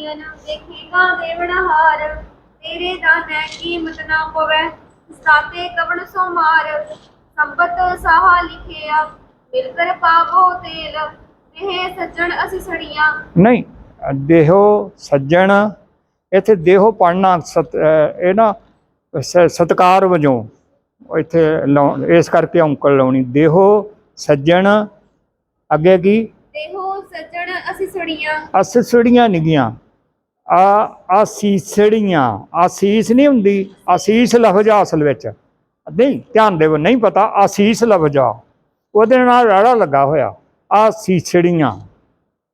ਜਿਹੜੇ ਸੰਭਾਲੀਆਂ ਨਾ ਦੇਖੇਗਾ ਦੇਵਨਹਾਰ ਤੇਰੇ ਦਾਨੈ ਕੀਮਤ ਨਾ ਪਵੇ ਸਾਤੇ ਕਵਣ ਸੋ ਮਾਰ। ਸੰਪਤ ਸਾਹਾ ਲਿਖਿਆ ਮਿਲ ਕਰ ਪਾਵੋ ਤੇਲ। ਇਹ ਸੱਜਣ ਅਸੀਂ ਸੜੀਆਂ। ਨਹੀਂ ਦੇਹੋ ਸੱਜਣ ਇੱਥੇ ਦੇਹੋ ਪੜਨਾ ਸਤ ਅਹ ਇਹ ਨਾ ਸ- ਸਤਿਕਾਰ ਵਜੋਂ ਇੱਥੇ ਇਸ ਕਰਕੇ ਔਂਕਲ ਲਾਉਣੀ। ਦੇਹੋ ਸੱਜਣ ਅੱਗੇ ਕੀ? ਦੇਹੋ ਸੱਜਣ ਅਸੀਂ ਸੜੀਆਂ ਨਿਗੀਆਂ। ਆ ਆ ਸੀਸੜੀਆਂ ਆ ਸੀਸ ਨਹੀਂ ਹੁੰਦੀ ਆਸੀਸ ਲਫ਼ਜ਼ ਅਸਲ ਵਿੱਚ। ਨਹੀਂ ਧਿਆਨ ਦੇਵੋ ਨਹੀਂ ਪਤਾ ਆਸੀਸ ਲਫ਼ਜ਼। ਆ ਉਹਦੇ ਨਾਲ ਰਾੜਾ ਲੱਗਾ ਹੋਇਆ ਆ ਸੀਸੜੀਆਂ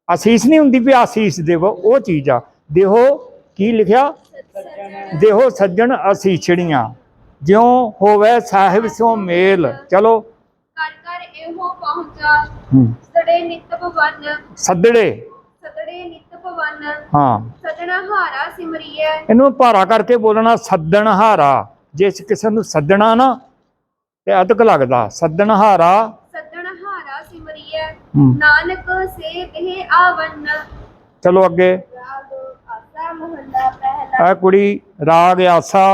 ਆਸੀਸ ਨਹੀਂ ਹੁੰਦੀ ਵੀ ਆਸੀਸ ਦੇਵੋ ਉਹ ਚੀਜ਼ ਆ। ਦੇਹੋ ਕੀ ਲਿਖਿਆ? ਦੇਹੋ ਸੱਜਣ ਅਸੀਛੜੀਆਂ ਜਿਉ ਹੋਵੇ ਸਾਹਿਬ ਸੋ ਮੇਲ। ਚਲੋ। ਕਰ ਕਰ ਇਹੋ ਪਹੁੰਚਾ। ਸੜੇ ਨਿਤ ਭਵਨ। ਸੱਦੜੇ। ਸਦੜੇ ਨਿਤ ਭਵਨ। ਹਾਂ। ਸਿਮਰੀਏ ਇਹਨੂੰ ਭਾਰਾ ਕਰਕੇ ਬੋਲਣਾ ਸੱਦਣ ਹਾਰਾ ਜੇ ਕਿਸੇ ਨੂੰ ਸੱਦਣਾ ਨਾ ਤੇ ਅਦਕ ਲੱਗਦਾ। ਸੱਦਣ ਹਾਰਾ ਸੱਦਣ ਹਾਰਾ ਸਿਮਰੀਏ ਹੂੰ, ਨਾਨਕ ਸੇ ਇਹ ਆਵਨ ਚਲੋ ਅੱਗੇ। ਰਾਗ ਆਸਾ ਮਹੱਲਾ ਪਹਿਲਾ। ਇਹ ਕੁੜੀ ਰਾਗ ਆਸਾ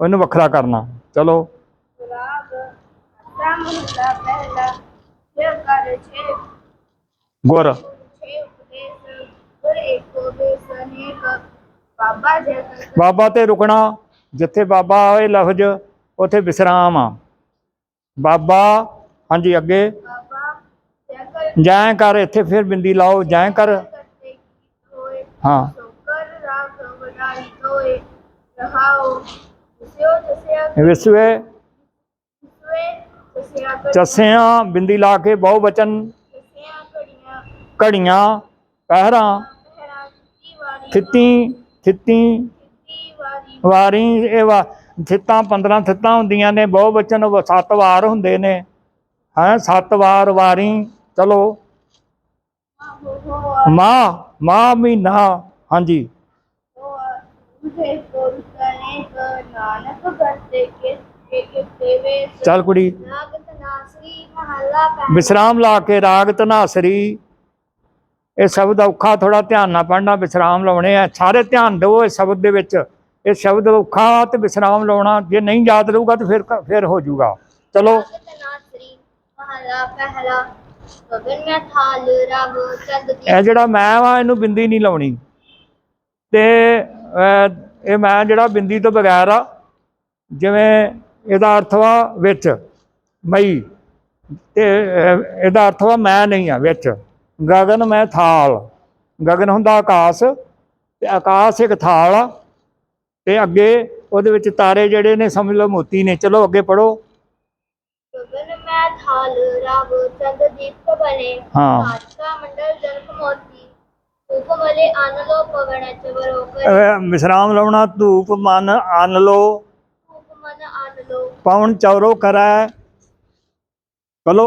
ਉਹਨੂੰ ਵੱਖਰਾ ਕਰਨਾ। ਚਲੋ। ਰਾਗ ਆਸਾ ਮਹੱਲਾ ਪਹਿਲਾ। ਜੇ ਕਰ ਛੇ। ਗੁਰ। ਗੁਰ ਏਕੋ ਬੇਸ ਅਨੇਕ ਬਾਬਾ ਜੇ ਕਰ ਬਾਬਾ ਤੇ ਰੁਕਣਾ ਜਿੱਥੇ ਬਾਬਾ ਆਏ ਲਫ਼ਜ਼ ਉਥੇ ਵਿਸਰਾਮ ਆ। ਬਾਬਾ ਹਾਂਜੀ ਅੱਗੇ। ਬਾਬਾ ਜੇ ਕਰ ਇੱਥੇ ਫਿਰ ਬਿੰਦੀ ਲਾਓ ਜੈ ਕਰ। ਹਾਂ। ਵਿਸਵੇ। ਚਸਿਆਂ ਬਿੰਦੀ ਲਾ ਕੇ ਬਹੁ ਬਚਨ। ਘੜੀਆਂ ਪਹਿਰਾਂ। ਥਿੱਤੀ ਥਿੱਤੀ। ਵਾਰੀ ਇਹ ਵਾ, ਥਿੱਤਾਂ 15 ਥਿੱਤਾਂ ਹੁੰਦੀਆਂ ਨੇ, ਬਹੁ ਵਚਨ ਸੱਤ ਵਾਰ ਹੁੰਦੇ ਨੇ। ਹੈ, ਸੱਤ ਵਾਰ ਵਾਰੀ, ਚਲੋ। ਮਾਂ ਮਾਂ ਮਹੀਨਾ, ਹਾਂਜੀ। ਚਲ ਕੁੜੀ। ਵਿਸਰਾਮ ਲਾ ਕੇ ਰਾਗ ਤਨਾਸਰੀ ਇਹ ਸ਼ਬਦ ਔਖਾ ਥੋੜਾ ਧਿਆਨ ਨਾਲ ਪੜਨਾ ਵਿਸਰਾਮ ਲਾਉਣੇ ਆ। ਸਾਰੇ ਧਿਆਨ ਦਿਓ ਇਹ ਸ਼ਬਦ ਦੇ ਵਿੱਚ। ਇਹ ਸ਼ਬਦ ਔਖਾ ਤੇ ਵਿਸਰਾਮ ਲਾਉਣਾ, ਜੇ ਨਹੀਂ ਯਾਦ ਰਹੂਗਾ ਤਾਂ ਫਿਰ ਫਿਰ ਹੋ ਜਾਊਗਾ ਚਲੋ। ਇਹ ਜਿਹੜਾ ਮੈਂ ਵਾ, ਇਹਨੂੰ ਬਿੰਦੀ ਨਹੀਂ ਲਾਉਣੀ। ਤੇ ਇਹ ਮੈਂ ਜਿਹੜਾ ਬਿੰਦੀ ਤੋਂ ਬਗੈਰ ਆ, ਜਿਵੇਂ ਇਹਦਾ ਅਰਥ ਵਾ ਵਿੱਚ, ਮਈ। ਤੇ ਇਹਦਾ ਅਰਥ ਵਾ ਮੈਂ ਨਹੀਂ ਆ, ਵਿੱਚ। ਗਗਨ ਮੈਂ ਥਾਲ। ਗਗਨ ਹੁੰਦਾ ਆਕਾਸ਼ ਤੇ ਆਕਾਸ਼ ਇੱਕ ਥਾਲ ਆ ਤੇ ਅੱਗੇ ਉਹਦੇ ਵਿੱਚ ਤਾਰੇ ਜਿਹੜੇ ਨੇ ਸਮਝ ਲਓ ਮੋਤੀ ਨੇ। ਚਲੋ ਅੱਗੇ ਪੜੋ ਗਗਨ ਹਾਂ। ਆਜਕਾ ਲਾਉਣਾ ਧੂਪ ਮਨ ਅਨ ਲੋ ਧੂਪ ਮਨ ਅਨ ਲੋ ਪਵਣ ਚਵਰੋ ਕਰੈ। ਚਲੋ।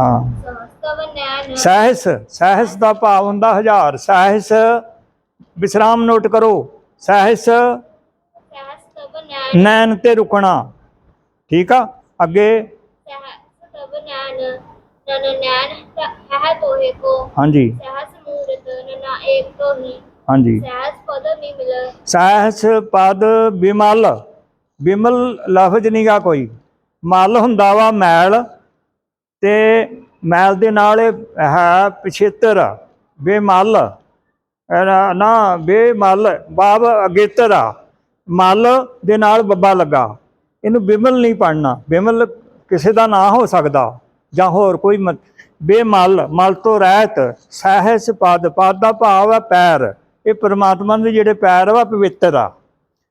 ਹਾਂ। ਸਹਿਸ ਸਹਿਸ ਦਾ ਭਾਵ ਹੁੰਦਾ ਹਜ਼ਾਰ। ਸਹਿਸ, ਵਿਸਰਾਮ ਨੋਟ ਕਰੋ। ਸਹਿਸ ਸਹਸਤਵ ਨੈਣ ਤੇ ਰੁਕਣਾ। ਠੀਕ ਆ? ਅੱਗੇ। ਹਾਂਜੀ। ਹਾਂਜੀ। ਸਹਿਸ ਪਦ ਬਿਮਲ। ਬਿਮਲ ਲਫ਼ਜ਼ ਨਹੀਂਗਾ ਕੋਈ। ਮਲ ਹੁੰਦਾ ਵਾ ਮੈਲ। ਤੇ ਮੈਲ ਦੇ ਨਾਲ ਇਹ ਹੈ ਪਿਛੇਤਰ ਬੇਮਲ ਨਾ ਬੇਮਲ ਬਾਬ ਅਗੇਤਰ ਆ। ਮਲ ਦੇ ਨਾਲ ਬੱਬਾ ਲੱਗਾ। ਇਹਨੂੰ ਬਿਮਲ ਨਹੀਂ ਪੜਨਾ ਬਿਮਲ ਕਿਸੇ ਦਾ ਨਾਂ ਹੋ ਸਕਦਾ ਜਾਂ ਹੋਰ ਕੋਈ ਮ- ਬੇਮਲ ਮਲ ਤੋਂ ਰਹਿਤ ਸਹਿਸ ਪਦ ਪਦ ਦਾ ਭਾਵ ਹੈ ਪੈਰ। ਇਹ ਪਰਮਾਤਮਾ ਦੇ ਜਿਹੜੇ ਪੈਰ ਵਾ ਪਵਿੱਤਰ ਆ।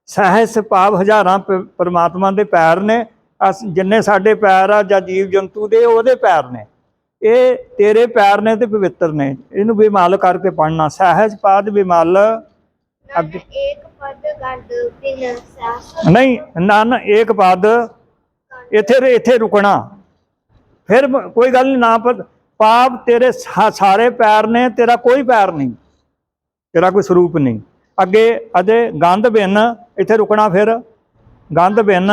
ਸਹਿਸ ਭਾਵ ਹਜ਼ਾਰਾਂ ਪ- ਪ੍ਰਮਾਤਮਾ ਦੇ ਪੈਰ ਨੇ। ਅਸ ਜਿੰਨੇ ਸਾਡੇ ਪੈਰ ਆ ਜਾਂ ਜੀਵ ਜੰਤੂ ਦੇ ਉਹਦੇ ਪੈਰ ਨੇ। ਇਹ ਤੇਰੇ ਪੈਰ ਨੇ ਤੇ ਪਵਿੱਤਰ ਨੇ। ਇਹਨੂੰ ਬਿਮਲ ਕਰਕੇ ਪੜਨਾ ਸਹਿਜ ਪਦ ਬਿਮਲ ਪਦ ਗੰਡ ਬਿਨ ਨਹੀਂ ਨਨ ਏਕ ਪਦ। ਇੱਥੇ ਇੱਥੇ ਰੁਕਣਾ। ਫਿਰ ਕੋਈ ਗੱਲ ਨਹੀਂ ਨਾ ਪਰ ਪਾਪ ਤੇਰੇ ਸਾਰੇ ਪੈਰ ਨੇ ਤੇਰਾ ਕੋਈ ਪੈਰ ਨਹੀਂ। ਤੇਰਾ ਕੋਈ ਸਰੂਪ ਨਹੀਂ। ਅੱਗੇ ਅਜੇ ਗੰਧ ਬਿਨ ਇੱਥੇ ਰੁਕਣਾ ਫਿਰ। ਗੰਧ ਬਿਨ।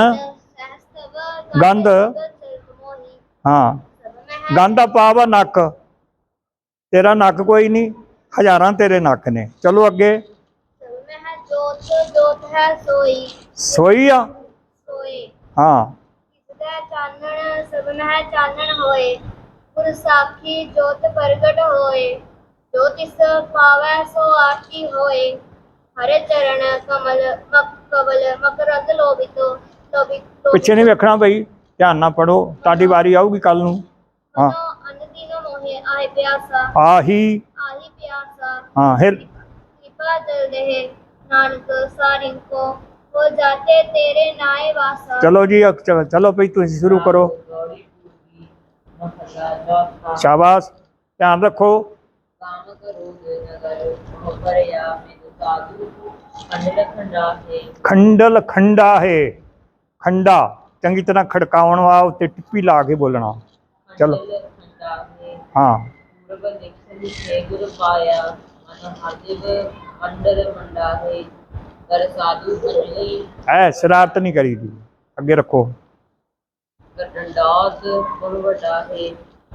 ਗੰਧ। ਮੋਹੀ ਹਾਂ ਸਭ ਮਹਿ ਗੰਧ ਦਾ ਪਾਵ ਆ ਨੱਕ ਤੇਰਾ ਨੱਕ ਕੋਈ ਨਹੀਂ ਹਜ਼ਾਰਾਂ ਤੇਰੇ ਨੱਕ ਨੇ ਚਲੋ ਅੱਗੇ ਸਭ ਮਹਿ ਜੋਤ ਜੋਤ ਹੈ ਸੋਈ ਸੋਈ ਆ ਸੋਏ ਹਾਂ ਕਿਸਦਾ ਚਾਨਣ ਸਭ ਮਹਿ ਚਾਨਣ ਹੋਏ ਗੁਰ ਸਾਖੀ ਜੋਤ ਪ੍ਰਗਟ ਹੋਏ ਜੋ ਤਿਸ ਪਾਵੈ ਸੋ ਆਖੀ ਹੋਏ ਹਰੇ ਚਰਨ ਕਮਲ ਮਕ ਕਵਲ ਮਕਰੰਦ ਲੋਭਿਤੋ ਲੋਭਿਤੋ ਪਿੱਛੇ ਨਹੀਂ ਵੇਖਣਾ ਬਈ ਧਿਆਨ ਨਾਲ ਪੜੋ ਤੁਹਾਡੀ ਵਾਰੀ ਆਊਗੀ ਕੱਲ ਨੂੰ ਹਾਂ ਮਨੋ ਅੰਨ ਦੀਨੋ ਮੋਹਿ ਆਏ ਪਿਆਸਾ ਆਹੀ ਆਹੀ ਪਿਆਸਾ ਹਾਂ ਫਿਰ कृपा जल रहे नानक सारिन को हो जाते तेरे नाए वासा ਚਲੋ ਜੀ ਅ- ਚ- ਚਲੋ ਭਈ ਤੁਸੀਂ ਸ਼ੁਰੂ ਕਰੋ ਗੌੜੀ ਪੂਰੀ ਮਹਲਾ ਚੌਥਾ ਸ਼ਾਬਾਸ਼ ਧਿਆਨ ਰੱਖੋ ਕਾਮ ਕਰੋ ਦੇ ਨਗਰ ਹੋ ਪਰਿਆ ਮਿਤ ਸਾਧੂ ਅੰਡਲ ਖੰਡਾ, ਚੰਗੀ ਤਰ੍ਹਾਂ ਖੜਕਾਉਣ ਵਾ ਉੱਤੇ ਟਿੱਪੀ ਲਾ ਕੇ ਬੋਲਣਾ। ਚਲੋ। ਹਾਂ। ਪੂਰਬ ਪਾਇਆ ਮਨ ਹਰਦਿਵ ਅੰਡਰ ਮੰਡਾ ਹੈ ਕਰ ਸਾਧੂ ਅੰਜਲੀ ਐ, ਸ਼ਰਾਰਤ ਨਹੀਂ ਕਰੀਦੀ ਅੱਗੇ ਰੱਖੋ। ਡੰਡਾਸ ਗੁਰ ਵਟਾ ਹੈ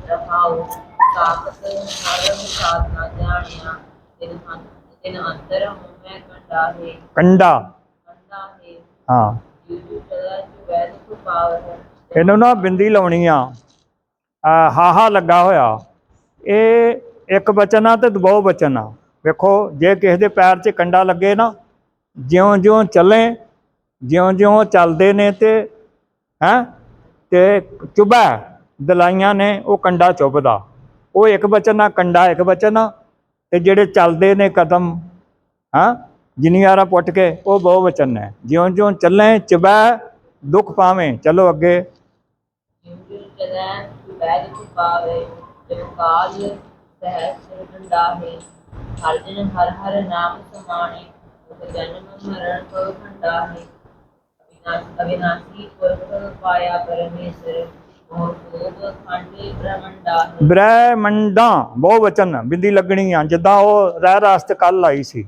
ਰਹਾਉ ਤਾਕਤ ਹਰ ਸਾਧਨਾ ਜਾਣਿਆ ਦਿਨ ਅੰਤ ਦਿਨ ਅੰਤਰ ਮੈਂ ਕੰਡਾ ਹੈ ਕੰਡਾ ਕੰਡਾ ਹੈ ਹਾਂ। ਇਹਨੂੰ ਨਾ ਬਿੰਦੀ ਲਾਉਣੀ ਆ। ਹਾਹਾ ਲੱਗਾ ਹੋਇਆ। ਇਹ ਇੱਕ ਬਚਨ ਆ ਤੇ ਦੋ ਬਚਨ ਆ। ਵੇਖੋ, ਜੇ ਕਿਸੇ ਦੇ ਪੈਰ 'ਚ ਕੰਡਾ ਲੱਗੇ ਨਾ, ਜਿਉਂ-ਜਿਉਂ ਚੱਲੇ, ਜਿਉਂ-ਜਿਉਂ ਚੱਲਦੇ ਨੇ ਤੇ, ਹੈ, ਤੇ ਚੁਬਾ ਦਲਾਈਆਂ ਨੇ ਉਹ ਕੰਡਾ ਚੁੱਭਦਾ। ਉਹ ਇੱਕ ਬਚਨ ਆ, ਕੰਡਾ ਇੱਕ ਬਚਨ ਆ, ਤੇ ਜਿਹੜੇ ਚੱਲਦੇ ਨੇ ਕਦਮ, ਹਾਂ ਜਿਨੀਆਰਾ ਪੁੱਟ ਕੇ, ਉਹ ਬਹੁ ਵਚਨ ਨੇ ਜਿਉਂ-ਜਿਉਂ ਚੱਲੇ, ਚਬੈ, ਦੁੱਖ ਪਾਵੇਂ, ਚਲੋ ਅੱਗੇ। ਯੂਜੂ ਚਲਾ ਚ ਹਰ ਦਿਨ ਹਰ ਹਰ ਨਾਮ ਸਮਾਣੇ ਜਨਮ ਮਰਨ ਕੋ ਖੰਡਾ ਹੈ। ਅਵਿਨਾਸ਼ ਅਵਿਨਾਸ਼ੀ ਪੁਰਖ ਪਾਇਆ ਪਰਮੇਸ਼ਰ ਮੋਹ ਬਹੁ ਵਚਨ ਬਿੰਦੀ ਲੱਗਣੀ ਆ, ਜਿੱਦਾਂ ਉਹ ਰਹਿ ਰਾਸਤ ਕੱਲ ਆਈ ਸੀ।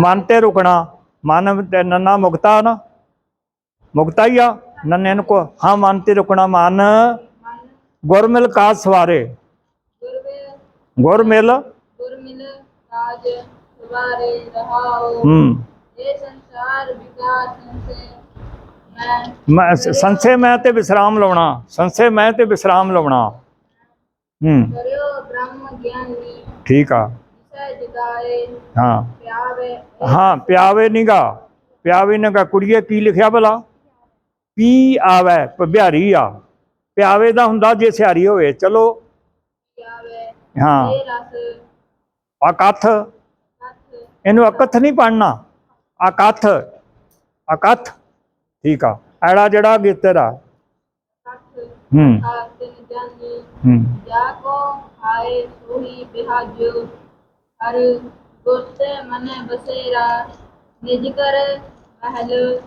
ਮਨ ਤੇ ਰੁਕਣਾ ਮਨ ਤੇ ਨੰਨਾ ਮੁਕਤਾ ਨਾ। ਮੁਕਤਾ ਹੀ ਆ ਨੰਨੇ ਨੂੰ ਹਾਂ ਮਨ ਤੇ ਰੁਕਣਾ ਮਨ। ਗੁਰਮਿਲ ਕਾ ਸਵਾਰੇ। ਗੁਰਮਿਲ। ਗੁਰਮਿਲ ਕਾਜ ਸਵਾਰੇ ਰਹਾਓ। ਹੂੰ। ਇਹ ਸੰਸਾਰ ਵਿਕਾਸ ਸੰਸੇ ਮੈਂ ਤੇ ਵਿਸਰਾਮ ਲਾਉਣਾ ਸੰਸੇ ਮੈਂ ਤੇ ਵਿਸਰਾਮ ਲਾਉਣਾ। ਹੂੰ। ਕਰਿਓ ਬ੍ਰਹਮ ਗਿਆਨੀ। ਠੀਕ ਆ। ਹਾਂ। ਪਿਆਵੇ ਹਾਂ ਪਿਆਵੇ ਨਿਗਾ। ਪਿਆਵੇ ਨਿਗਾ। ਕੁੜੀਏ ਕੀ ਲਿਖਿਆ ਭਲਾ? ਪੀ ਆਵੇ? ਭਿਆਰੀ ਆ। ਪਿਆਵੇ ਦਾ ਹੁੰਦਾ ਜੇ ਸਿਆਰੀ ਹੋਵੇ। ਚਲੋ। ਹਾਂ। ਅਕਥ ਇਹਨੂੰ ਅਕਥ ਨਹੀਂ ਪੜਨਾ ਅਕਥ ਅਕਥ ਠੀਕ ਆ। ਐੜਾ ਜਿਹੜਾ ਗਿੱਤਰ ਆ। ਹੂੰ। ਹੂੰ। ਜਾ ਕੋ ਆਏ ਸੋਹੀ ਬਿਹਾਜੋ। ਹਰ ਗੁਰਤ ਮਨ ਬਸੇਰਾ ਨਿਜ ਕਰ ਮਹਿਲ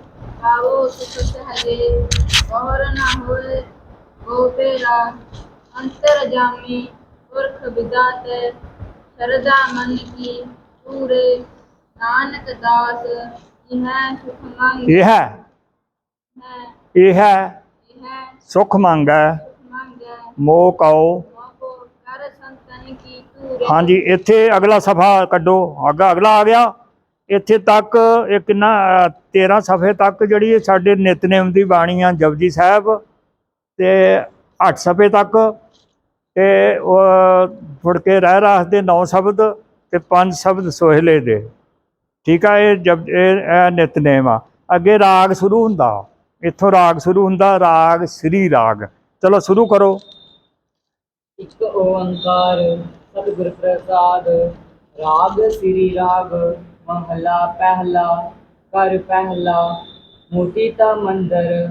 ਆਵੋ ਸੁਖ ਸਹਜੇ ਔਰ ਨਾ ਹੋਏ ਉਹ ਤੇਰਾ ਅੰਤਰ ਜਾਮੀ ਪੁਰਖ ਵਿਦਾਤ ਸ਼ਰਦਾ ਮਨ ਕੀ ਪੂਰੇ ਨਾਨਕ ਦਾਸ ਇਹ ਸੁਖ ਮੰਗ ਇਹ ਹੈ ਹੈ ਇਹ ਹੈ ਹਾਂਜੀ ਇੱਥੇ ਅਗਲਾ ਸਫਾ ਕੱਢੋ। ਅੱਗਾ ਅਗਲਾ ਆ ਗਿਆ। ਇੱਥੇ ਤੱਕ ਇਹ ਕਿੰਨਾ ਅਹ, 13 ਸਫੇ ਤੱਕ ਜਿਹੜੀ ਇਹ ਸਾਡੇ ਨਿਤਨੇਮ ਦੀ ਬਾਣੀ ਆ ਜਪਜੀ ਸਾਹਿਬ ਤੇ 8 ਸਫੇ ਤੱਕ। ਤੇ ਫੁੜ ਕੇ ਰਹਿ ਰਾਸ ਦੇ 9 ਸ਼ਬਦ ਤੇ 5 ਸ਼ਬਦ ਸੋਹਲੇ ਦੇ। ਠੀਕ ਆ ਇਹ ਜਬ ਇਹ ਇਹ ਨਿਤਨੇਮ ਆ। ਅੱਗੇ ਰਾਗ ਸ਼ੁਰੂ ਹੁੰਦਾ। ਇੱਥੋਂ ਰਾਗ ਸ਼ੁਰੂ ਹੁੰਦਾ ਰਾਗ ਸ੍ਰੀ ਰਾਗ। ਚਲੋ ਸ਼ੁਰੂ ਕਰੋ। ਇੱਕ ਓੰਕਾਰ ਸਤਿਗੁਰ ਪ੍ਰਸਾਦ ਰਾਗ ਸ੍ਰੀ ਰਾਗ ਮਹਲਾ ਪਹਿਲਾ ਕਰ ਪਹਿਲਾ ਮੋਤੀ ਤਾ ਮੰਦਰ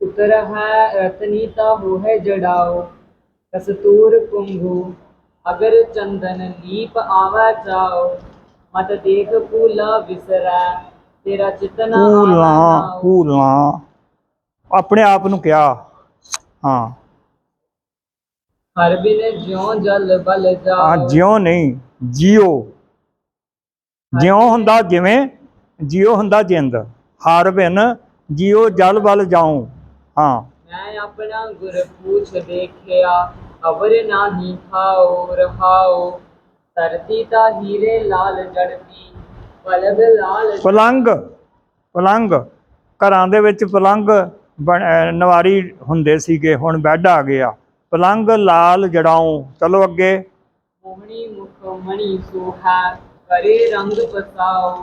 ਉਤਰ ਹੈ ਰਤਨੀ ਤਾ ਹੋਏ ਜੜਾਓ ਕਸਤੂਰ ਕੁੰਗੂ ਅਗਰ ਚੰਦਨ ਲੀਪ ਆਵਾ ਜਾਓ ਮਤ ਦੇਖ ਭੂਲਾ ਵਿਸਰੈ ਤੇਰਾ ਚਿਤਨਾ ਭੂਲਾਂ ਭੂਲਾਂ। ਆਪਣੇ ਆਪ ਨੂੰ ਕਿਹਾ। ਹਾਂ। ਹਰ ਬਿਨ ਜਿਉ ਜਲ ਬਲ ਆ ਜਾਓ ਜਿਉ ਨਹੀਂ ਜਿਉ ਜਿਉ ਹੁੰਦਾ ਜਿਵੇਂ ਜਿਉ ਹੁੰਦਾ ਜਿੰਦ। ਹਰ ਬਿਨ ਜਿਉ ਜਲ ਬਲ ਜਾਉ। ਹਾਂ। ਮੈਂ ਆਪਣਾ ਗੁਰ ਪੂਛ ਦੇਖਿਆ ਅਵਰ ਨਾਹੀ ਖਾਓ ਰਹਾਓ। ਧਰਤੀ ਤਾਂ ਹੀਰੇ ਲਾਲ ਜੜਦੀ ਪਲਗ ਲਾਲ ਪਲੰਗ ਪਲੰਗ। ਘਰਾਂ ਦੇ ਵਿੱਚ ਪਲੰਗ ਨਵਾਰੀ ਹੁੰਦੇ ਸੀਗੇ ਹੁਣ ਬੈੱਡ ਆ ਗਿਆ। ਪਲੰਗ ਲਾਲ ਜੜਾਉ। ਚਲੋ ਅੱਗੇ। ਮੋਹਣੀ ਮੁਖ ਮਣੀ ਸੋਹਾ ਕਰੇ ਰੰਗ ਪਸਾਓ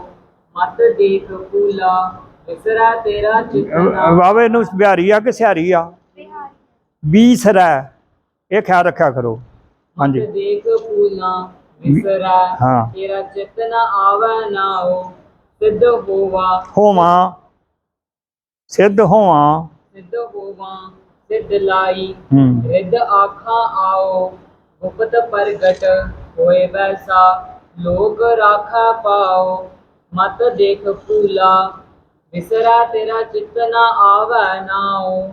ਮਤ ਦੇਖ ਫੂਲਾ ਵਿਸਰਾ ਤੇਰਾ ਚਿਤਨਾ। ਵਾਵੇ ਨੂੰ ਬਿਹਾਰੀ ਆ ਕਿ ਸਿਹਾਰੀ ਆ? ਬਿਹਾਰੀ। ਬੀ ਸਰਾ ਇਹ ਖਿਆਲ ਰੱਖਿਆ ਕਰੋ। ਹਾਂਜੀ। ਦੇਖ ਫੂਲਾ ਵਿਸਰਾ ਹਾਂ। ਤੇਰਾ ਚਿਤਨਾ ਆਵੈ ਨਾਓ ਸਿੱਧ ਹੋਵਾ। ਹੋਵਾਂ। ਸਿੱਧ ਹੋਵਾਂ। ਸਿੱਧ ਹੋਵਾ। ਸਿੱਧ ਲਾਈ। ਹੂੰ। ਰਿੱਧ ਆਖਾਂ ਆਓ ਗੁਪਤ ਪ੍ਰਗਟ ਹੋਏ ਵੈਸਾ। ਲੋਕ ਰਾਖਾ ਪਾਓ ਮਤ ਦੇਖ ਫੂਲਾ ਵਿਸਰਾ ਤੇਰਾ ਚਿਤ ਨਾ ਆਵੈ ਨਾਉ।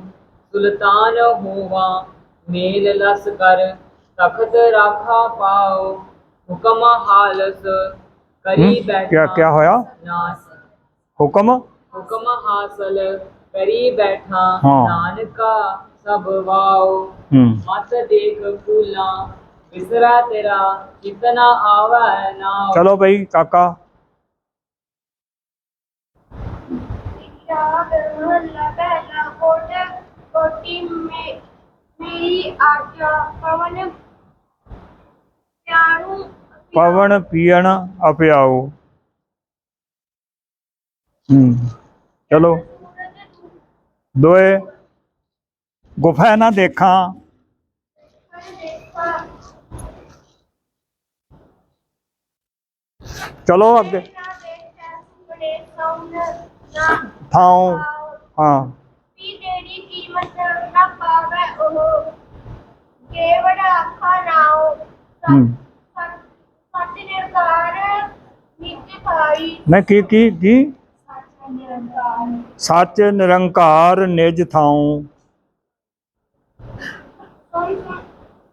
ਸੁਲਤਾਨ ਹੋਵਾ ਮੇਲ ਲਸ ਕਰ। ਤਖਤ ਰਾਖਾ ਪਾਓ ਹੁਕਮ ਹਾਲਸ ਕਰੀ? ਬੈਠਾ ਕਿਆ ਕਿਆ ਹੋਇਆ? ਨਾਸ। ਹੁਕਮ? ਹੁਕਮ ਹਾਸਲ ਕਰੀ ਬੈਠਾ। ਨਾਨਕਾ। ਸਭ ਵਾਓ। ਹੂੰ। ਮਤ ਦੇਖ ਫੂਲਾਂ ਵਿਸਰਾ ਤੇਰਾ ਕਿਤਨਾ ਆਵੈ ਨਾ ਚਲੋ ਬਈ ਕਾਕਾ। ਕੋਟੀ ਮੇ ਮੇਰੀ ਆਜਾ ਪਵਨ। ਪਿਆਰੂ ਪਵਨ ਪੀਣ ਅਪਿਆਓ। ਹੂੰ। ਚਲੋ। ਦੋਏ। ਗੁਫਾ ਨਾ ਦੇਖਾਂ ਚਲੋ ਅੱਗੇ ਥਾਉ ਹਾਂ ਵੀ ਤੇਰੀ ਕੀਮਤ ਨਾ ਪਾਵੇ ਉਹ ਕੇਵੜ ਅੱਖਾਂ ਨਾਉ ਹੂੰ। ਸੱਚ ਨਿਰਕਾਰ ਨਿੱਤ ਪਾਈ ਮੈਂ ਕੀ ਕੀ ਕੀ ਸੱਚ ਨਿਰਕਾਰ ਸੱਚ ਨਿਰੰਕਾਰ ਨਿਜ ਥਾਉ ਸੁਣ ਸੁਣ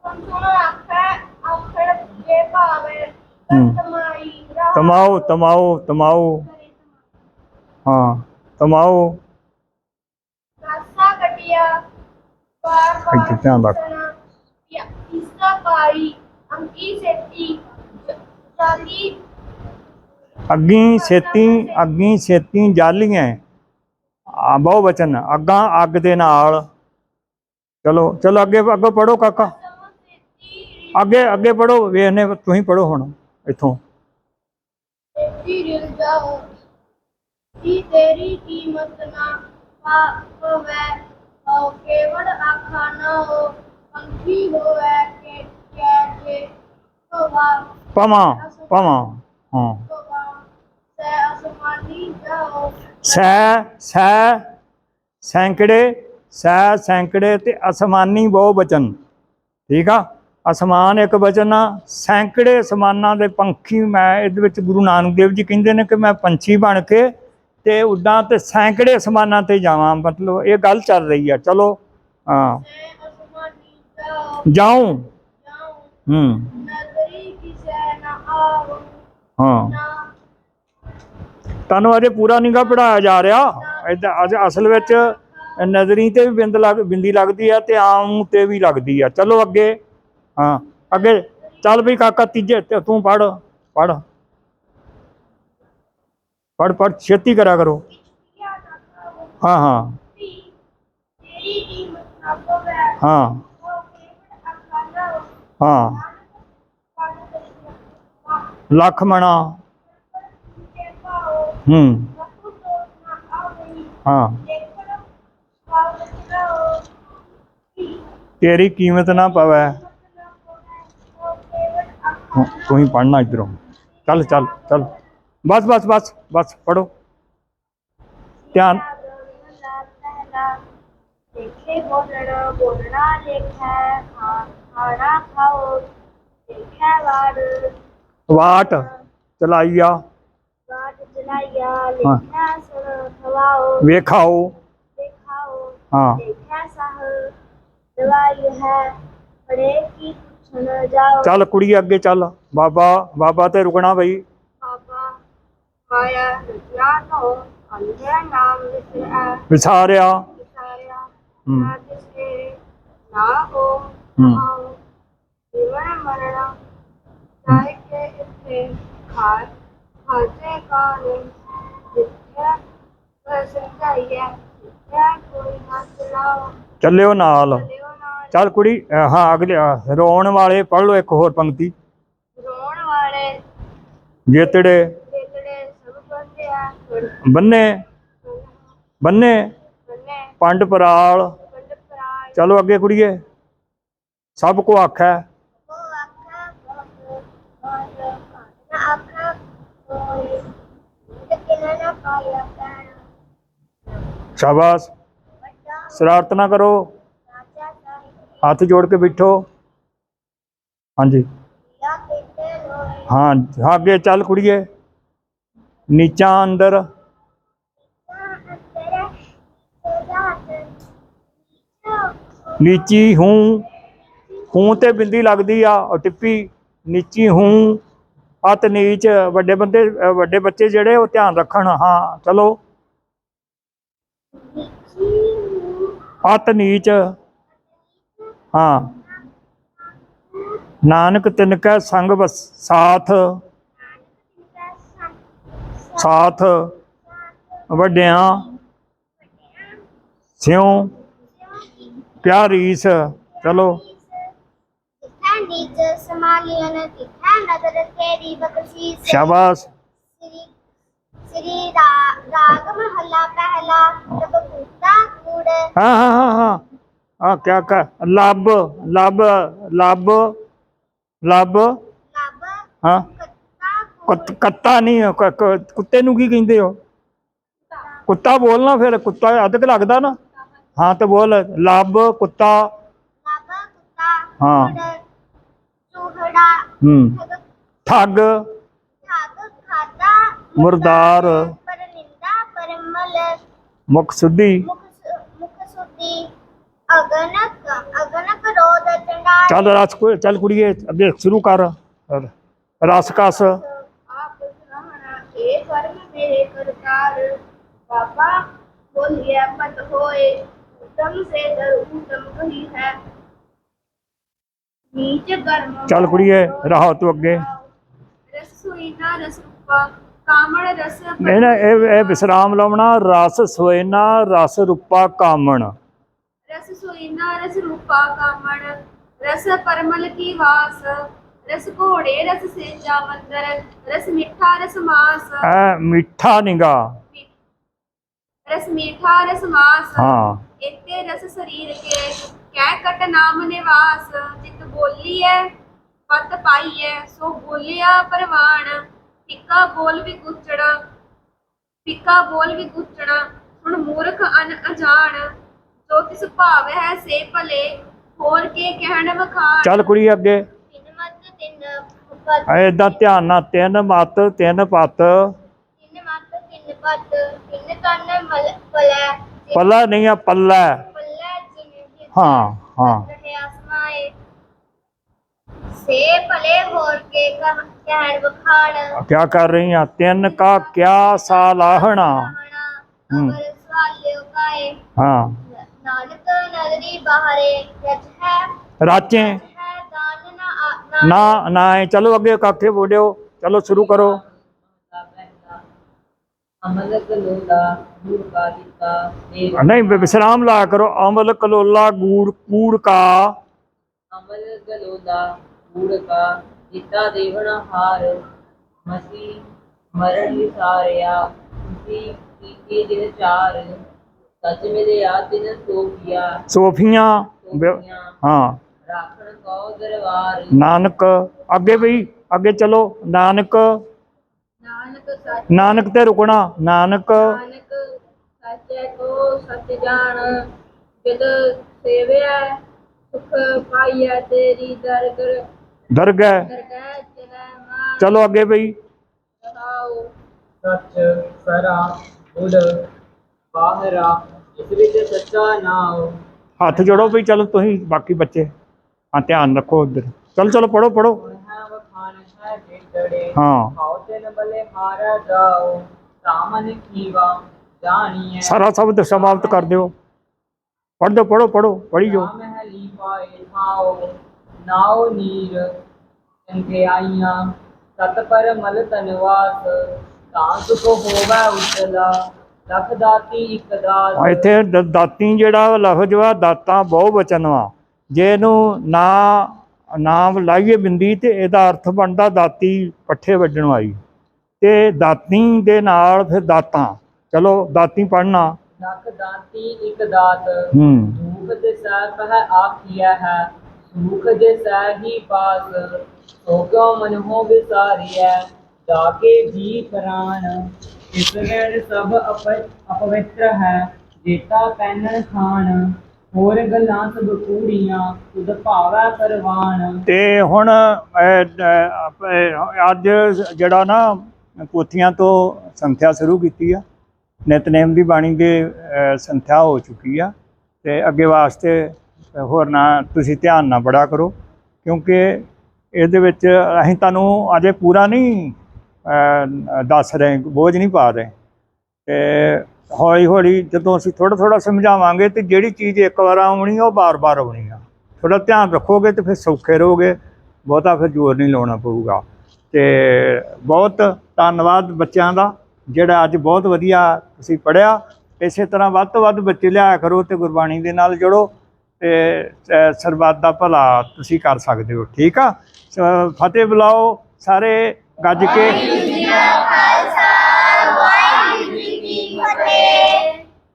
ਸੁਣ ਸੁਣ ਆਖੇ ਆਖੜ ਜੇ ਭਾਵੇ ਹੂੰ। ਤਮਾਈ ਰਾਹ ਤਮਾਓ ਤਮਾਓ ਤਮਾਓ ਕਰੇ ਹਾਂ ਤਮਾਓ ਰਾਸਾ ਕਟਿਆ ਬਾਰ ਇੱਥੇ ਧਿਆਨ ਰੱਖ। ਇਸਾ ਪਾਈ ਅੰਕੀ ਸੇਤੀ ਚਾਲੀ ਅੱਗੀ ਛੇਤੀ ਅੱਗੀ ਛੇਤੀ ਜਾਲੀਆਂ ਆ ਬਹੁ ਵਚਨ ਅੱਗਾਂ ਅੱਗ ਦੇ ਨਾਲ ਚਲੋ ਚਲੋ ਅੱਗੇ ਅੱਗੇ ਪੜੋ ਕਾਕਾ ਸੇਤੀ ਅੱਗੇ ਅੱਗੇ ਪੜੋ ਵੇਖਨੇ ਤੁਸੀਂ ਪੜੋ ਹੁਣ ਇੱਥੋਂ। ਸੇਤੀ ਰਿਲ ਜਾਓ ਜੀ ਤੇਰੀ ਕੀਮਤ ਨਾ ਪਾ ਪਵੇ ਹੋ ਕੇਵੜ ਆਖਾ ਨਾ ਹੋ ਪੰਖੀ ਹੋਵੇ ਕੇ ਕੈਸੇ ਹੋਵਾ ਪਵਾਂ ਪਵਾਂ ਹਾਂ। ਹੋਵਾ ਸੈ ਅਸਮਾਨੀ ਜਾਓ ਸੈ ਸੈ ਸੈਂਕੜੇ ਸੈ ਸੈਂਕੜੇ ਤੇ ਅਸਮਾਨੀ ਬਹੁ ਬਚਨ। ਠੀਕ ਆ? ਅਸਮਾਨ ਇੱਕ ਵਚਨ ਆ, ਸੈਂਕੜੇ ਅਸਮਾਨਾਂ ਦੇ ਪੰਖੀ ਮੈਂ ਇਹਦੇ ਵਿੱਚ ਗੁਰੂ ਨਾਨਕ ਦੇਵ ਜੀ ਕਹਿੰਦੇ ਨੇ ਕਿ ਮੈਂ ਪੰਛੀ ਬਣ ਕੇ ਤੇ ਉੱਡਾਂ ਤੇ ਸੈਂਕੜੇ ਅਸਮਾਨਾਂ ਤੇ ਜਾਵਾਂ। ਮਤਲਬ ਇਹ ਗੱਲ ਚੱਲ ਰਹੀ ਆ। ਚਲੋ, ਹਾਂ। ਮੈਂ ਅਸਮਾਨੀ ਜਾਉਂ ਹੂੰ। ਹਾਂ। ਤੁਹਾਨੂੰ ਅਜੇ ਪੂਰਾ ਨਿਗਾ ਪੜਾਇਆ ਜਾ ਰਿਹਾ। ਏਦਾਂ ਅੱਜ ਅਸਲ ਵਿੱਚ ਨਜ਼ਰੀ ਤੇ ਵੀ ਬਿੰਦ ਲੱਗ, ਬਿੰਦੀ ਲੱਗਦੀ ਆ ਤੇ ਆਮ ਤੇ ਵੀ ਲੱਗਦੀ ਆ। ਚਲੋ ਅੱਗੇ। ਹਾਂ ਅੱਗੇ ਚੱਲ ਵੀ ਕਾਕਾ ਤੀਜੇ ਤੇ ਤੂੰ ਪੜ ਪੜ ਪੜ ਪੜ ਛੇਤੀ ਕਰਿਆ ਕਰੋ ਕਿਆ ਨਾ ਖਾਵੋ ਹਾਂ ਹਾਂ ਵੀ ਤੇਰੀ ਕੀਮਤ ਨਾ ਪਵੇ ਹਾਂ ਉਹ ਕੇਵਲ ਅਖਾਨਾ ਹਾਂ ਪੜ ਕਰੀ ਲੱਖ ਮਣਾ ਤੇ ਪਾਓ ਹੂੰ ਵਕੂ ਤੋਂ ਨਾ ਆਵੇ ਹਾਂ ਦੇਖਣ ਪਾਵ ਚਲਾਓ ਵੀ ਤੇਰੀ ਕੀਮਤ ਨਾ ਪਵੇ ਹਾਂ, ਅਖਾਨਾ ਤੂੰ ਹੀ ਪੜਨਾ ਇਧਰੋਂ ਚੱਲ ਚੱਲ ਚੱਲ ਬਸ ਬਸ ਬਸ ਬਸ ਪੜੋ ਧਿਆਨ ਦੇਖੇ ਬੋਲਣਾ ਬੋਲਣਾ ਦੇਖੈ ਖਾ- ਖਾਣਾ ਖਾਓ ਦੇਖੈ ਵਾਰ ਵਾਟ ਚਲਾਈਆ ਬਾਟ ਚਲਾਈਆ ਲਿਖਿਆ ਸੁਣ ਖਵਾਓ ਵੇਖਾਓ ਦੇਖਾਓ ਹਾਂ ਦੇਖੈ ਸਾਹ ਦਵਾਈ ਹੈ ਪੜੇ ਕੀ ਪੁੱਛਣ ਜਾਓ ਚੱਲ ਕੁੜੀ ਅੱਗੇ ਚੱਲ ਬਾਬਾ ਬਾਬਾ ਤੇ ਰੁਕਣਾ ਬਈ ਬਾਬਾ ਮਾਇਆ ਰਚਨਾ ਤੋਂ ਅੰਧਿਆ ਨਾਮ ਵਿਸਰਿਆ ਵਿਸਾਰਿਆ ਵਿਸਾਰਿਆ ਹੂੰ। ਨਾ ਦਿਸੇ ਨਾ ਹੋ ਹੂੰ। ਆਓ ਜੀਵਨ ਮਰਣਾ ਚਾਹੇ ਕਿ ਇੱਥੇ ਖਾਰ ਖਾਤੇ ਕਾਨੇ ਜਿੱਥੇ ਵਸਨ ਜਾਈਏ ਜਿੱਥੇ ਕੋਈ ਨਾ ਚਲਾਓ ਚੱਲਿਓ ਨਾਲ ਲਿਓ ਨਾਲ ਚੱਲ ਕੁੜੀ ਹਾਂ ਅਗਲੇ ਰੋਣ ਵਾਲੇ ਪੜ ਲਓ ਇੱਕ ਹੋਰ ਪੰਕਤੀ। ਰੋਣ ਵਾਲੇ। ਜੇਤੜੇ। ਜਿਹੜੇ ਸਭ ਬੰਦੇ ਆ। ਬੰਨੇ। ਬੰਨੇ। ਬੰਨੇ। ਪੰਡ ਪਰਾਲ। ਪਰਾਇ ਚਲੋ ਅੱਗੇ ਕੁੜੀਏ। ਸਭ ਕੋ ਆਖੈ ਉਹ ਆਖਾ ਬਹੁਤ ਬਹੁਤ ਨਾ ਆਖਾ ਕੋਈ ਤੇ ਕਿਹਨਾਂ ਨਾ ਪਾਇਆ ਕਹਿਣਾ ਸ਼ਾਬਾਸ਼। ਵੱਡਾ। ਸ਼ਰਾਰਤ ਨਾ ਕਰੋ। ਹੱਥ ਜੋੜ ਕੇ ਬੈਠੋ। ਹਾਂਜੀ। ਹਾਂ ਹਾਂ, ਅੱਗੇ ਚੱਲ ਕੁੜੀਏ। ਨੀਚਾਂ ਅੰਦਰ। ਨੀਚੀ ਹੂੰ। ਹੂੰ ਤੇ ਬਿੰਦੀ ਲੱਗਦੀ ਆ ਉਹ ਟਿੱਪੀ। ਨੀਚੀ ਹੂੰ। ਅਤ ਨੀਚ ਵੱਡੇ ਬੰਦੇ ਵੱਡੇ ਬੱਚੇ ਜਿਹੜੇ ਉਹ ਧਿਆਨ ਰੱਖਣ। ਹਾਂ ਚਲੋ। ਅਤ ਨੀਚ। ਹਾਂ। ਨਾਨਕ ਤਿਨ ਕੈ ਸੰਗ ਬਸ ਸਾਥ। ਸਾਥ। ਵੱਡਿਆਂ। ਸਿਉ। ਕਿਆ ਰੀਸ ਚਲੋ। ਸ਼ਾਬਾਸ਼। ਸ੍ਰੀ ਰਾਗ ਮਹੱਲਾ ਪਹਿਲਾ ਕੂਤਾ ਕੂੜ। ਹਾਂ ਹਾਂ ਹਾਂ ਹਾਂ। ਆ ਕਿਆ ਕਰ ਲੱਭ ਲੱਭ ਲੱਭ ਲੱਭ ਹਾਂ। ਕੱਤਾ ਨਹੀਂ ਕੁੱਤੇ ਨੂੰ ਕੀ ਕਹਿੰਦੇ ਹੋ? ਕੁੱਤਾ ਬੋਲਣਾ ਫਿਰ ਕੁੱਤਾ ਅਦਕ ਲੱਗਦਾ ਨਾ? ਹਾਂ ਤੇ ਬੋਲ ਲੱਭ ਕੁੱਤਾ। ਹਾਂ। ਹੂੰ। ਠਗ। ਮੁਰਦਾਰ। ਮੁਖ ਸੁਧੀ। ਮੁਖ ਅਗਨਕ ਅਗਨਕ ਚੱਲ ਰਸ ਕੋ- ਚੱਲ ਕੁੜੀਏ ਅੱਗੇ ਸ਼ੁਰੂ ਕਰ। ਰਸ ਕਸ। ਆਪ ਸਹਾਣਾ ਇਹ ਕਰਮ ਮੇਰੇ ਕਰਤਾਰ। ਬਾਬਾ ਬੋਲਿਆ ਮਤ ਹੋਏ। ਉਤਮ ਸੇ ਦਰ ਉਤਮ ਕਹੀ ਹੈ। ਨੀਚ ਕਰਮ ਚੱਲ ਕੁੜੀਏ ਰਹਾ ਤੂੰ ਅੱਗੇ। ਰਸ ਸੋਈ ਨਾ ਰਸ ਰੂਪਾ ਕਾਮੜ ਰਸ ਨਹੀਂ ਨਾ ਇਹ ਇਹ ਵਿਸਰਾਮ ਲਾਉਣਾ ਰਸ ਸੋਇਨਾ ਰਸ ਰੂਪਾ ਕਾਮਣ। ਰਸ ਸੋਈ ਨਾ ਰਸ ਰੂਪਾ ਕਾਮੜ ਰਸ ਪਰਮਲ ਕੀ ਵਾਸ ਰਸ ਘੋੜੇ ਰਸ ਸੇਜਾ ਮੰਦਰ ਰਸ ਮਿੱਠਾ ਰਸ ਮਾਸ। ਐ ਮਿੱਠਾ ਨਿਗਾ। ਰਸ ਮੀਠਾ ਰਸ ਮਾਸ। ਹਾਂ। ਇਤੇ ਰਸ ਸਰੀਰ ਕੇ ਕਹਿ ਕਟ ਨਾਮ ਨਿਵਾਸ। ਜਿਤ ਬੋਲੀਐ ਪਤ ਪਾਈਐ ਸੋ ਬੋਲਿਆ ਪਰਵਾਣ। ਫਿੱਕਾ ਬੋਲ ਵੀ ਗੁਚੜਾ ਫਿੱਕਾ ਬੋਲ ਵੀ ਗੁਚੜਾ ਹੁਣ ਮੂਰਖ ਅਨ ਅਜਾਣ। ਜੋ ਤਿਸ ਭਾਵ ਹੈ ਸੇ ਭਲੇ ਹੋਰ ਕੇ ਕਹਿਣ ਵਖਾਣ ਚੱਲ ਕੁੜੀ ਅੱਗੇ। ਤਿੰਨ ਮਤ ਤਿੰਨ ਪਤ। ਏਦਾਂ ਧਿਆਨ ਨਾਲ ਤਿੰਨ ਮੱਤ ਤਿੰਨ ਪੱਤ। ਤਿੰਨ ਮਤ ਤਿੰਨ ਪਤ। ਤਿੰਨ ਕੰਨ ਮਲ ਪਲੈ। ਪੱਲਾ ਨਹੀਂ ਆ ਪੱਲਾ। ਪੱਲੇ ਜਿਨ ਹਾਂ ਹਾਂ। ਰਹੇ ਸੇ ਭਲੇ ਹੋਰ ਕੇ ਕਹ- ਕਹਿਣ ਵਖਾਣ ਕਿਆ ਕਰ ਰਹੀ ਆ? ਤਿੰਨ ਕਾ ਕਿਆ ਸਾਲਾਹਣਾ? ਹੂੰ। ਅਮਰ ਸਵਾਲਿਓ ਕਾਏ। ਹਾਂ। ਨਾਨਕ ਨਦਰੀ ਬਾਹਰੇ ਰਚ ਹੈ ਰਾਚੇ ਹੈ ਦਾਨ ਨਾ ਆ- ਨਾ ਨਾ ਨਾ ਇਹ ਚਲੋ ਅੱਗੇ ਕਾਕੇ ਬੋਲਿਓ ਚਲੋ ਸ਼ੁਰੂ ਕਰੋ ਅਮਲ ਕਲੋਲਾ ਗੁਰ ਕਾ ਦਿੱਤਾ ਦੇਵ ਨਹੀਂ ਵਿ- ਵਿਸਰਾਮ ਲਾ ਕਰੋ ਅਮਲ ਕਲੋਲਾ ਗੂੜ ਕੂੜ ਕਾ ਅਮਲ ਕਲੋਲਾ ਗੁਰ ਕਾ ਦਿੱਤਾ ਦੇਵਣਾ ਹਾਰ ਮਸੀ ਮਰਨ ਵਿਸਾਰਿਆ ਤੁਸੀਂ ਕੀਤੇ ਦਿਨ ਚਾਰ ਸੱਚ ਮੇਰੇ ਯਾਦ ਦਿਨ ਸੋਫੀਆ ਸੋਫੀਆਂ ਵਿ- ਸੋਫੀਆਂ ਹਾਂ। ਰਾਖਣ ਕੋ ਦਰਬਾਰ। ਨਾਨਕ ਅੱਗੇ ਵੀ ਅੱਗੇ ਚਲੋ ਨਾਨਕ। ਨਾਨਕ ਸੱਚ ਨਾਨਕ ਤੇ ਰੁਕਣਾ ਨਾਨਕ। ਨਾਨਕ ਸੱਚੇ ਕੋ ਸੱਚ ਜਾਣ ਜਦ ਸੇਵਿਆ ਸੁਖ ਪਾਈਐ ਤੇਰੀ ਦਰਗਰ। ਦਰਗਹਿ। ਦਰਗਹਿ ਚਲੈ ਅੱਗੇ ਬਈ। ਰਹਾਉ। ਸੱਚ ਸਰਾ ਬੁੱਧ ਬਾਹਰਾ ਇਸ ਵਿੱਚ ਸੱਚਾ ਨਾਮ ਹੱਥ ਜੋੜੋ ਵੀ ਚਲੋ ਤੁਸੀਂ ਬਾਕੀ ਬੱਚੇ ਹਾਂ ਧਿਆਨ ਰੱਖੋ ਉਧਰ ਚਲੋ ਚਲੋ ਪੜੋ ਪੜੋ ਹੈ। ਸਾਰਾ ਸ਼ਬਦ ਸਮਾਪਤ ਕਰ ਦਿਓ। ਦਿਓ ਪੜੋ ਪੜੋ ਪੜ੍ਹੀ ਜੋ ਨਾਉ ਨੀਰ ਚੰਗੇ ਆਈਆਂ। ਸਤ ਪਰ ਮਲ ਤਨਵਾਸ ਤਾਂ ਸੁਖ ਹੋਵੇ ਉਤਲਾ ਲਖ ਦਾਤੀ ਇੱਕ ਦਾਸ ਆ ਇੱਥੇ ਦ- ਦਾਤੀ ਜਿਹੜਾ ਲਫ਼ਜ਼ ਵਾ ਦਾਤਾ ਬਹੁ ਵਚਨ ਵਾ। ਜੇ ਇਹਨੂੰ ਨਾ ਨਾਮ ਲਾਈਏ ਬਿੰਦੀ ਤੇ ਇਹਦਾ ਅਰਥ ਬਣਦਾ ਦਾਤੀ ਪੱਠੇ ਵੱਢਣ ਵਾਲੀ। ਤੇ ਦਾਤੀ ਦੇ ਨਾਲ ਫਿਰ ਦਾਤਾਂ। ਚਲੋ ਦਾਤੀ ਪੜਨਾ ਲਖ ਦਾਤੀ ਇੱਕ ਦਾਤ। ਹੂੰ। ਦੁਖ ਦੇ ਸਾਥ ਹੈ ਆਖਿਆ ਹੈ। ਸੁਖ ਦੇ ਸਾਹੀ ਪਾਸ। ਸੋ ਕਿਉ ਮਨ ਹੋ ਵਿਸਾਰਿਆ ਜਾ ਕੇ ਵੀ ਪ੍ਰਾਨ। ਇਸ ਸਭ ਅਪਵਿੱਤਰ ਹੈ। ਜੇਤਾ ਪੈਨਣ ਖਾਨ, ਹੋਰ ਗੱਲਾਂ ਸਭ ਕੂੜੀਆਂ, ਤੁਧ ਭਾਵੈ ਪਰਵਾਨ। ਤੇ ਹੁਣ ਅੱਜ ਜਿਹੜਾ ਨਾ ਪੋਥੀਆਂ ਤੋਂ ਸੰਥਿਆ ਸ਼ੁਰੂ ਕੀਤੀ ਆ, ਨਿਤਨੇਮ ਦੀ ਬਾਣੀ ਦੇ ਸੰਥਿਆ ਹੋ ਚੁੱਕੀ ਆ। ਤੇ ਅੱਗੇ ਵਾਸਤੇ ਹੋਰ ਨਾ, ਤੁਸੀਂ ਧਿਆਨ ਨਾਲ ਬੜਾ ਕਰੋ, ਕਿਉਂਕਿ ਇਹਦੇ ਵਿੱਚ ਅਸੀਂ ਤੁਹਾਨੂੰ ਅਜੇ ਪੂਰਾ ਨਹੀਂ ਦੱਸ ਰਹੇ, ਬੋਝ ਨਹੀਂ ਪਾ ਰਹੇ। ਤੇ ਹੌਲੀ ਹੌਲੀ ਜਦੋਂ ਅਸੀਂ ਥੋੜਾ ਥੋੜਾ ਸਮਝਾਵਾਂਗੇ ਤੇ ਜਿਹੜੀ ਚੀਜ਼ ਇੱਕ ਵਾਰ ਆਉਣੀ, ਉਹ ਬਾਰ-ਬਾਰ ਆਉਣੀ ਆ। ਥੋੜਾ ਧਿਆਨ ਰੱਖੋਗੇ ਤੇ ਫਿਰ ਸੌਖੇ ਰਹੋਗੇ, ਬਹੁਤਾ ਫਿਰ ਜ਼ੋਰ ਨਹੀਂ ਲਾਉਣਾ ਪਊਗਾ। ਤੇ ਬਹੁਤ ਧੰਨਵਾਦ ਬੱਚਿਆਂ ਦਾ, ਜਿਹੜਾ ਅੱਜ ਬਹੁਤ ਵਧੀਆ ਤੁਸੀਂ ਪੜਿਆ ਇਸੇ ਤਰ੍ਹਾਂ ਵੱਧ ਤੋਂ ਵੱਧ ਬੱਚੇ ਲਿਆਇਆ ਕਰੋ ਤੇ ਗੁਰਬਾਣੀ ਦੇ ਨਾਲ ਜੁੜੋ ਤੇ ਸਰਬੱਤ ਦਾ ਭਲਾ ਤੁਸੀਂ ਕਰ ਸਕਦੇ ਹੋ, ਠੀਕ ਆ? ਫਤਿਹ ਬੁਲਾਓ ਸਾਰੇ ਗੱਜ ਕੇ। Nam Phật Sa Quái Duy Kiên Phật Đề